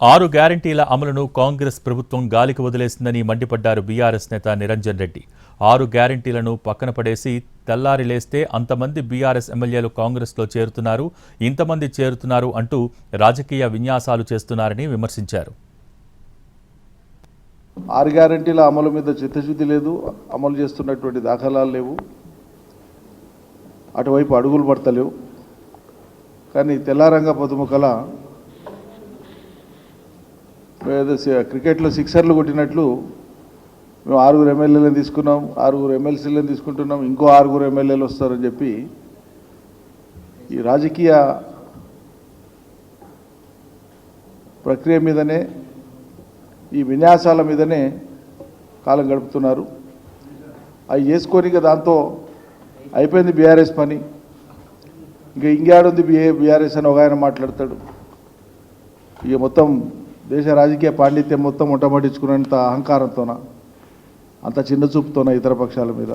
ఆరు గ్యారంటీల అమలును కాంగ్రెస్ ప్రభుత్వం గాలికి వదిలేసిందని మండిపడ్డారు బీఆర్ఎస్ నేత నిరంజన్ రెడ్డి. ఆరు గ్యారంటీలను పక్కన పడేసి తెల్లారి లేస్తే అంతమంది బీఆర్ఎస్ ఎమ్మెల్యేలు కాంగ్రెస్లో చేరుతున్నారు ఇంతమంది చేరుతున్నారు అంటూ రాజకీయ విన్యాసాలు చేస్తున్నారని విమర్శించారు. ఆరు గ్యారంటీల అమలు మీద చిత్తశుద్ధి లేదు అమలు చేస్తున్నటువంటి దాఖలాలు లేవు అటువైపు అడుగులు పడతలేవు. కానీ తెల్లారంగ పొదుముకల ఏదో క్రికెట్లో సిక్సర్లు కొట్టినట్లు మేము ఆరుగురు ఎమ్మెల్యేలను తీసుకున్నాం ఆరుగురు ఎమ్మెల్సీలను తీసుకుంటున్నాం ఇంకో ఆరుగురు ఎమ్మెల్యేలు వస్తారని చెప్పి ఈ రాజకీయ ప్రక్రియ మీదనే ఈ విన్యాసాల మీదనే కాలం గడుపుతున్నారు. అవి చేసుకొని ఇక దాంతో అయిపోయింది బీఆర్ఎస్ పని. ఇంకా ఇంకేడుంది బిఏ బీఆర్ఎస్ అని ఒక ఆయన మాట్లాడతాడు. ఇక మొత్తం దేశ రాజకీయ పాండిత్యం మొత్తం మొట్టమొదటించుకునేంత అహంకారంతోన అంత చిన్న చూపుతోన ఇతర పక్షాల మీద?